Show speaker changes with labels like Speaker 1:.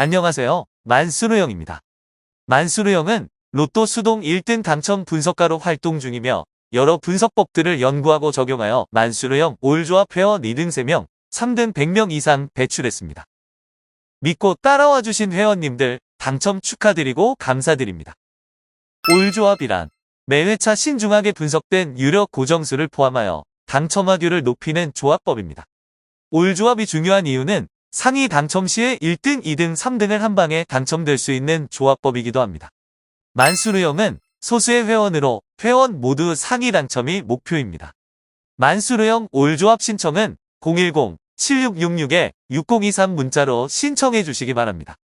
Speaker 1: 안녕하세요. 만수르형입니다. 만수르형은 로또 수동 1등 당첨 분석가로 활동 중이며 여러 분석법들을 연구하고 적용하여 만수르형 올조합 회원 2등 3명, 3등 100명 이상 배출했습니다. 믿고 따라와 주신 회원님들 당첨 축하드리고 감사드립니다. 올조합이란 매회차 신중하게 분석된 유력 고정수를 포함하여 당첨화율을 높이는 조합법입니다. 올조합이 중요한 이유는 상위 당첨 시에 1등, 2등, 3등을 한 방에 당첨될 수 있는 조합법이기도 합니다. 만수르형은 소수의 회원으로 회원 모두 상위 당첨이 목표입니다. 만수르형 올조합 신청은 010-7666-6023 문자로 신청해 주시기 바랍니다.